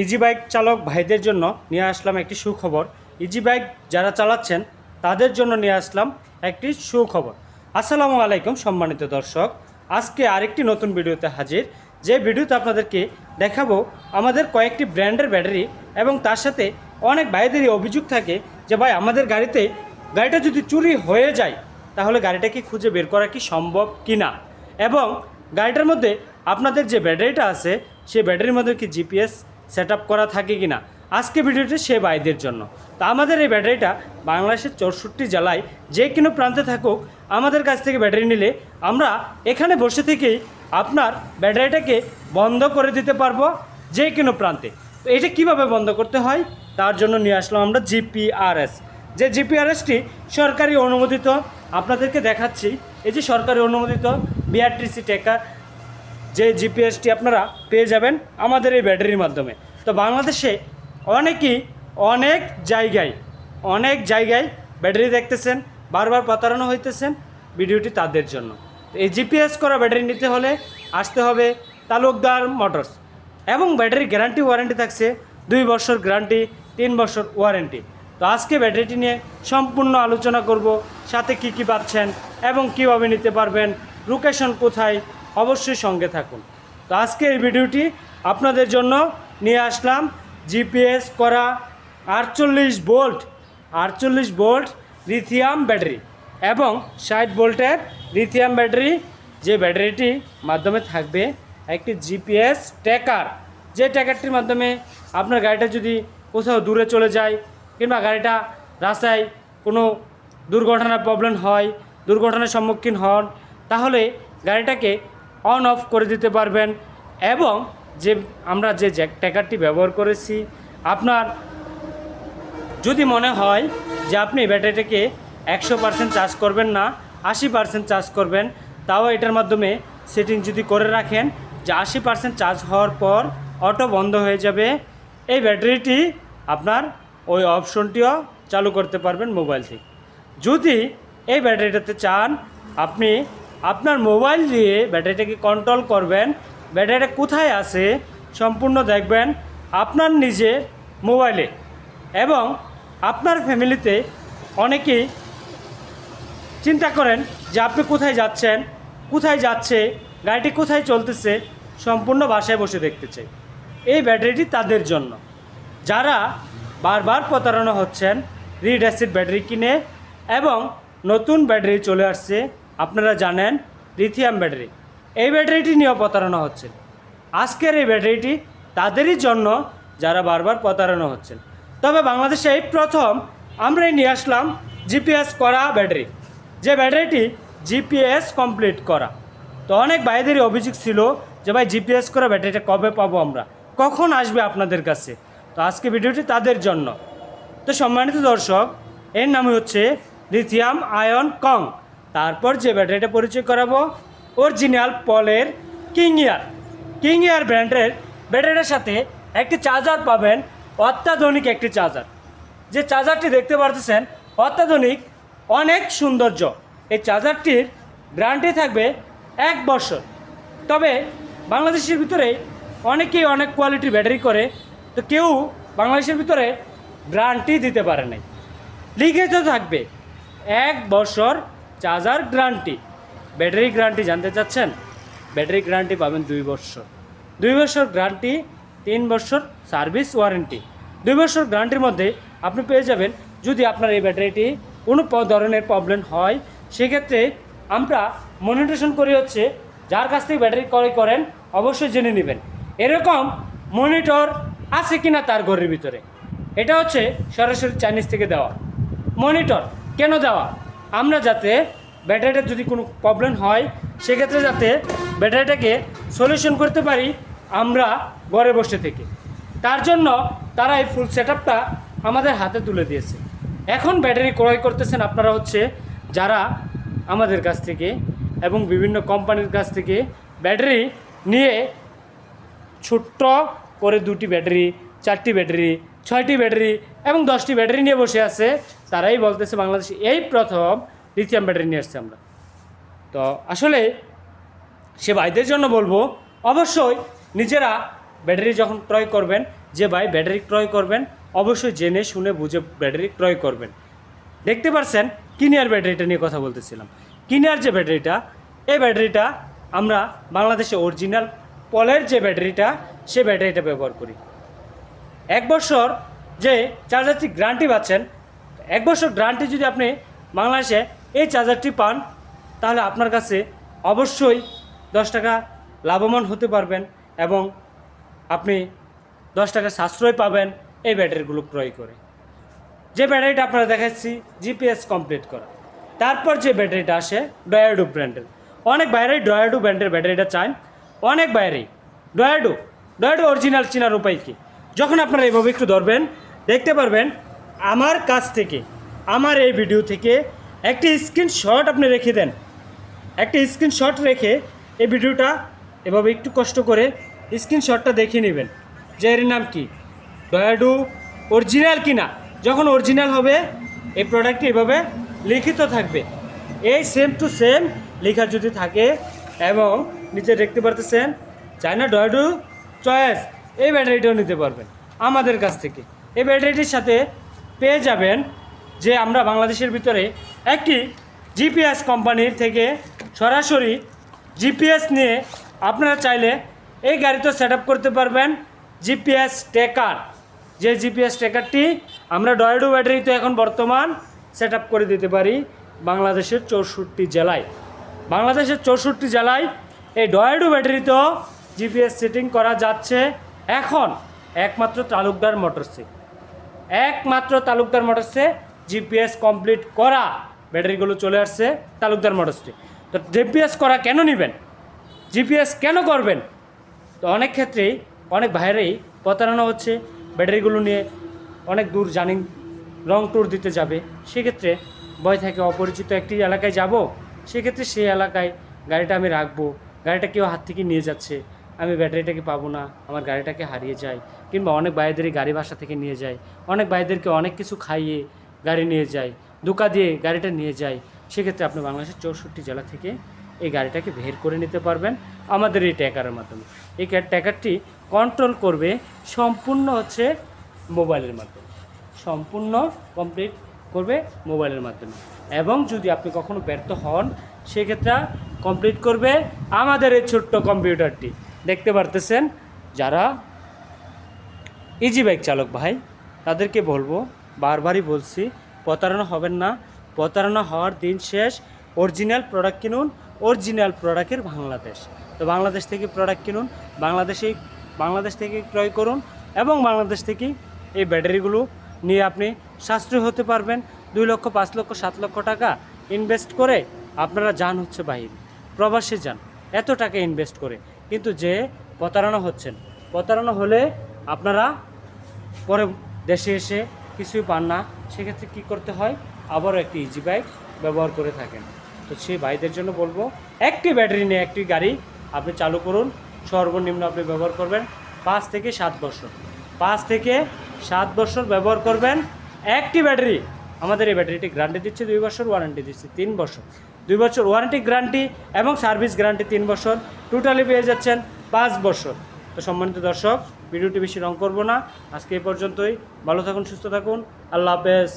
Easy bike চালক ভাইদের জন্য নিয়ে আসলাম একটি সুখবর। ইজি বাইক যারা চালাচ্ছেন, তাদের জন্য নিয়ে আসলাম একটি সুখবর। আসসালামু আলাইকুম সম্মানিত দর্শক। আজকে আরেকটি নতুন ভিডিওতে হাজির। যে ভিডিওতে আপনাদেরকে দেখাবো আমাদের কয়েকটি ব্র্যান্ডের ব্যাটারি এবং তার সাথে অনেক ভাইদেরই অভিযোগ থাকে যে, ভাই, আমাদের গাড়িতে, গাড়িটা যদি চুরি হয়ে যায়, তাহলে গাড়িটাকে খুঁজে বের করা কি সম্ভব কি না এবং গাড়িটার মধ্যে আপনাদের যে ব্যাটারিটা আছে সেই ব্যাটারির মধ্যে কি জিপিএস সেট করা থাকে কি না আজকে ভিডিওটি সে ভাইদের জন্য। তা আমাদের এই ব্যাটারিটা বাংলাদেশের চৌষট্টি জেলায় যে কোনো প্রান্তে থাকুক, আমাদের কাছ থেকে ব্যাটারি নিলে আমরা এখানে বসে থেকেই আপনার ব্যাটারিটাকে বন্ধ করে দিতে পারব যে কোনো প্রান্তে। তো এটা কীভাবে বন্ধ করতে হয়? তার জন্য নিয়ে আসলাম আমরা জিপিআরএস। যে জিপিআরএসটি সরকারি অনুমোদিত, আপনাদেরকে দেখাচ্ছি। এই যে সরকারি অনুমোদিত বিআরটিসি টেকা যে জিপিএসটি আপনারা পেয়ে যাবেন আমাদের এই ব্যাটারির মাধ্যমে। তো বাংলাদেশে অনেকেই অনেক জায়গায় অনেক জায়গায় ব্যাটারি দেখতেছেন, বারবার প্রতারণা হইতেছেন ভিডিওটি তাদের জন্য। এই জিপিএস করা ব্যাটারি নিতে হলে আসতে হবে তালুকদার মোটরস এবং ব্যাটারি গ্যারান্টি ওয়ারেন্টি থাকছে দুই বছর গ্যারান্টি, তিন বছর ওয়ারেন্টি। তো আজকে ব্যাটারিটি নিয়ে সম্পূর্ণ আলোচনা করব, সাথে কি কি পাচ্ছেন এবং কীভাবে নিতে পারবেন, লোকেশন কোথায় অবশ্যই সঙ্গে থাকুন। তো আজকে এই ভিডিওটি আপনাদের জন্য নিয়ে আসলাম জিপিএস করা আটচল্লিশ ভোল্ট আটচল্লিশ ভোল্ট লিথিয়াম ব্যাটারি এবং ষাট ভোল্টের লিথিয়াম ব্যাটারি যে ব্যাটারিটি মাধ্যমে থাকবে একটি জিপিএস ট্র্যাকার যে ট্র্যাকারটির মাধ্যমে আপনার গাড়িটা যদি কোথাও দূরে চলে যায় কিংবা গাড়িটা রাস্তায় কোনো দুর্ঘটনার প্রবলেম হয়, দুর্ঘটনার সম্মুখীন হন, তাহলে গাড়িটাকে অন অফ করে দিতে পারবেন এবং যে আমরা যে জ্যাক ট্র্যাকারটি ব্যবহার করেছি, আপনার যদি মনে হয় যে আপনি ব্যাটারিটাকে একশো পার্সেন্ট চার্জ করবেন না, আশি পার্সেন্ট চার্জ করবেন, তাও এটার মাধ্যমে সেটিং যদি করে রাখেন, যে আশি পার্সেন্ট চার্জ হওয়ার পর অটো বন্ধ হয়ে যাবে, এই ব্যাটারিটি আপনার ওই অপশনটিও চালু করতে পারবেন মোবাইল থেকে। যদি এই ব্যাটারিটাতে চান, আপনি আপনার মোবাইল দিয়ে ব্যাটারিটাকে কন্ট্রোল করবেন। ব্যাটারিটা কোথায় আছে সম্পূর্ণ দেখবেন আপনার নিজের মোবাইলে। এবং আপনার ফ্যামিলিতে অনেকেই চিন্তা করেন যে আপনি কোথায় যাচ্ছেন, কোথায় যাচ্ছে, গাড়িটি কোথায় চলতেছে, সম্পূর্ণ বাসায় বসে দেখতে চাই। এই ব্যাটারিটি তাদের জন্য। যারা বারবার প্রতারণা হচ্ছেন রিড অ্যাসিড ব্যাটারি কিনে এবং নতুন ব্যাটারি চলে আসছে আপনারা জানেন লিথিয়াম ব্যাটারি এই ব্যাটারিটি নিয়েও প্রতারণা হচ্ছে। আজকের এই ব্যাটারিটি তাদেরই জন্য যারা বারবার প্রতারণা হচ্ছেন। তবে বাংলাদেশে এই প্রথম আমরাই নিয়ে আসলাম জিপিএস করা ব্যাটারি যে ব্যাটারিটি জিপিএস কমপ্লিট করা। তো অনেক ভাইদেরই অভিযোগ ছিল যে, ভাই জিপিএস করা ব্যাটারিটা কবে পাবো আমরা? কখন আসবে আপনাদের কাছে? তো আজকে ভিডিওটি তাদের জন্য। তো সম্মানিত দর্শক, এর নাম হচ্ছে লিথিয়াম আয়ন কং তারপর যে ব্যাটারিটা পরিচয় করাবো অরিজিনাল পলের কিং ইয়ার কিং ইয়ার ব্র্যান্ডের ব্যাটারিটার সাথে একটি চার্জার পাবেন, অত্যাধুনিক একটি চার্জার যে চার্জারটি দেখতে পারতেছেন, অত্যাধুনিক, অনেক সৌন্দর্য। এই চার্জারটির গ্যারান্টি থাকবে এক বছর। তবে বাংলাদেশের ভিতরে অনেকেই অনেক কোয়ালিটির ব্যাটারি করে, তো কেউ বাংলাদেশের ভিতরে গ্যারান্টি দিতে পারে নাই। লিখেতে থাকবে, এক বছর চার্জার গ্যারান্টি, ব্যাটারি গ্যারান্টি জানতে চাচ্ছেন, ব্যাটারি গ্যারান্টি পাবেন দুই বছর। দুই বছর গ্যারান্টি, তিন বছর সার্ভিস ওয়ারেন্টি। দুই বছর গ্যারান্টির মধ্যে আপনি পেয়ে যাবেন, যদি আপনার এই ব্যাটারিটি কোনো ধরনের প্রবলেম হয়, সেক্ষেত্রে আমরা মনিটেশন করি হচ্ছে, যার কাছ থেকে ব্যাটারি ক্রয় করেন, অবশ্যই জেনে নেবেন। এরকম মনিটর আছে কি না তার ঘরের ভিতরে, এটা হচ্ছে সরাসরি চাইনিজ থেকে দেওয়া। মনিটর কেন দেওয়া? আমরা যাতে ব্যাটারিটার যদি কোনো প্রবলেম হয়, সেক্ষেত্রে যাতে ব্যাটারিটাকে সলিউশন করতে পারি আমরা ঘরে বসে থেকে। তার জন্য তারা এই ফুল সেট আমাদের হাতে তুলে দিয়েছে। এখন ব্যাটারি ক্রয় করতেছেন আপনারা হচ্ছে যারা আমাদের কাছ থেকে এবং বিভিন্ন কোম্পানির কাছ থেকে ব্যাটারি নিয়ে ছোট্ট করে দুটি ব্যাটারি, চারটি ব্যাটারি ছয়টি ব্যাটারি এবং দশটি ব্যাটারি নিয়ে বসে আছে, তারাই বলতেছে বাংলাদেশে এই প্রথম লিথিয়াম ব্যাটারি নিয়ে আসছে আমরা। তো আসলে সে ভাইদের জন্য বলব, অবশ্যই নিজেরা ব্যাটারি যখন ক্রয় করবেন, যে ভাই ব্যাটারি ক্রয় করবেন, অবশ্যই জেনে শুনে বুঝে ব্যাটারি ক্রয় করবেন। দেখতে পারছেন, কিনিয়ার ব্যাটারিটা নিয়ে কথা বলতেছিলাম। কিনিয়ার যে ব্যাটারিটা, এই ব্যাটারিটা আমরা বাংলাদেশে অরিজিনাল পলের যে ব্যাটারিটা, সে ব্যাটারিটা ব্যবহার করি। এক বছর যে চার্জারটি গ্যারান্টি পাচ্ছেন, এক বছর গ্যারান্টি যদি আপনি বাংলাদেশে এই চার্জারটি পান, তাহলে আপনার কাছে অবশ্যই দশ টাকা লাভবান হতে পারবেন এবং আপনি দশ টাকা সাশ্রয় পাবেন এই ব্যাটারিগুলো ক্রয় করে। যে ব্যাটারিটা আপনারা দেখাচ্ছি, জিপিএস কমপ্লিট করা। তারপর যে ব্যাটারিটা আসে ডয়াডু ব্র্যান্ডের অনেক বাইরেই ডয়াডু ব্র্যান্ডের ব্যাটারিটা চান অনেক বাইরেই। ডয়াডু ডয়াডু অরিজিনাল চেনার উপায় কি? যখন আপনারা এভাবে একটু ধরবেন, দেখতে পারবেন আমার কাছ থেকে, আমার এই ভিডিও থেকে একটি স্ক্রিনশট আপনি রেখে দেন। একটা স্ক্রিনশট রেখে এই ভিডিওটা এভাবে একটু কষ্ট করে স্ক্রিনশটটা দেখে নেবেন যে এর নাম কি ডয়াডু অরিজিনাল কিনা। যখন অরিজিনাল হবে, এই প্রোডাক্টটি এভাবে লিখিত থাকবে। এই সেম টু সেম লেখা যদি থাকে এবং নিচে দেখতে পারতেছেন, চায়না ডয়াডু চয়েস। এই ব্যাটারিটাও নিতে পারবেন, আমাদের কাছ থেকে। এই ব্যাটারিটির সাথে পেয়ে যাবেন যে আমরা বাংলাদেশের ভিতরে একটি জিপিএস কোম্পানির থেকে সরাসরি জিপিএস নিয়ে আপনারা চাইলে এই গাড়িতে সেট করতে পারবেন, জিপিএস ট্রেকার যে জিপিএস ট্রেকারটি আমরা ডয়েডো ব্যাটারিতে এখন বর্তমান সেট করে দিতে পারি বাংলাদেশের চৌষট্টি জেলায়। বাংলাদেশের চৌষট্টি জেলায় এই ডয়েডো ব্যাটারিতেও জিপিএস সেটিং করা যাচ্ছে। এখন একমাত্র তালুকদার মোটরসে, একমাত্র তালুকদার মোটরসে জিপিএস কমপ্লিট করা ব্যাটারিগুলো চলে আসছে তালুকদার মোটরসে। তো জিপিএস করা কেন নেবেন? জিপিএস কেন করবেন? তো অনেক ক্ষেত্রেই অনেক ভাইয়েরাই প্রতারণা হচ্ছে ব্যাটারিগুলো নিয়ে অনেক দূর জানি লং ট্যুর দিতে যাবে। সেক্ষেত্রে ভয় থাকে, অপরিচিত একটি এলাকায় যাব, সেক্ষেত্রে সেই এলাকায় গাড়িটা আমি রাখব, গাড়িটা কেউ হাত থেকে নিয়ে যাচ্ছে। আমি ব্যাটারিটাকে পাবো না, আমার গাড়িটাকে হারিয়ে যায়, কিংবা অনেক ভাইদেরই গাড়ি বাসা থেকে নিয়ে যায়, অনেক ভাইদেরকে অনেক কিছু খাইয়ে গাড়ি নিয়ে যায় দোকা দিয়ে গাড়িটা নিয়ে যায়, সেক্ষেত্রে আপনি বাংলাদেশের চৌষট্টি জেলা থেকে এই গাড়িটাকে বের করে নিতে পারবেন আমাদের এই ট্যাকারের মাধ্যমে। এই ট্যাকারটি কন্ট্রোল করবে সম্পূর্ণ হচ্ছে মোবাইলের মাধ্যমে। সম্পূর্ণ কমপ্লিট করবে মোবাইলের মাধ্যমে। এবং যদি আপনি কখনো ব্যর্থ হন, সেক্ষেত্রে কমপ্লিট করবে আমাদের এই ছোট্ট কম্পিউটারটি। দেখতে পারতেছেন যারা ইজি বাইক চালক ভাই, তাদেরকে বলব, বারবারই বলছি, প্রতারণা হবেন না। প্রতারণা হওয়ার দিন শেষ অরিজিনাল প্রোডাক্ট কিনুন অরিজিনাল প্রোডাক্টের বাংলাদেশ। তো বাংলাদেশ থেকে প্রোডাক্ট কিনুন বাংলাদেশেই বাংলাদেশ থেকে ক্রয় করুন এবং বাংলাদেশ থেকেই এই ব্যাটারিগুলো নিয়ে আপনি সাশ্রয় হতে পারবেন। দুই লক্ষ, পাঁচ লক্ষ, সাত লক্ষ টাকা ইনভেস্ট করে আপনারা যান হচ্ছে বাহির। প্রবাসে যান। এত টাকা ইনভেস্ট করে কিন্তু যে প্রতারণা হচ্ছেন। প্রতারণা হলে আপনারা পরে দেশে এসে কিছুই পান না। সেক্ষেত্রে কী করতে হয়? আবারও একটি ইজি বাইক ব্যবহার করে থাকেন। তো সেই ভাইদের জন্য বলব, একটি ব্যাটারি নিয়ে একটি গাড়ি আপনি চালু করুন। সর্বনিম্ন আপনি ব্যবহার করবেন পাঁচ থেকে সাত বছর। পাঁচ থেকে সাত বছর ব্যবহার করবেন একটি ব্যাটারি। আমাদের এই ব্যাটারিটি গ্যারান্টি দিচ্ছে দুই বছর ওয়ারেন্টি দিচ্ছে, তিন বছর। দুই বছর ওয়ারেন্টি গ্যারান্টি এবং সার্ভিস গ্যারান্টি তিন বছর। টোটালি পেয়ে যাচ্ছেন পাঁচ বছর। তো সম্মানিত দর্শক ভিডিওটি বেশি রং করব না। আজকে এই পর্যন্তই। ভালো থাকুন, সুস্থ থাকুন। আল্লাহ হাফেজ।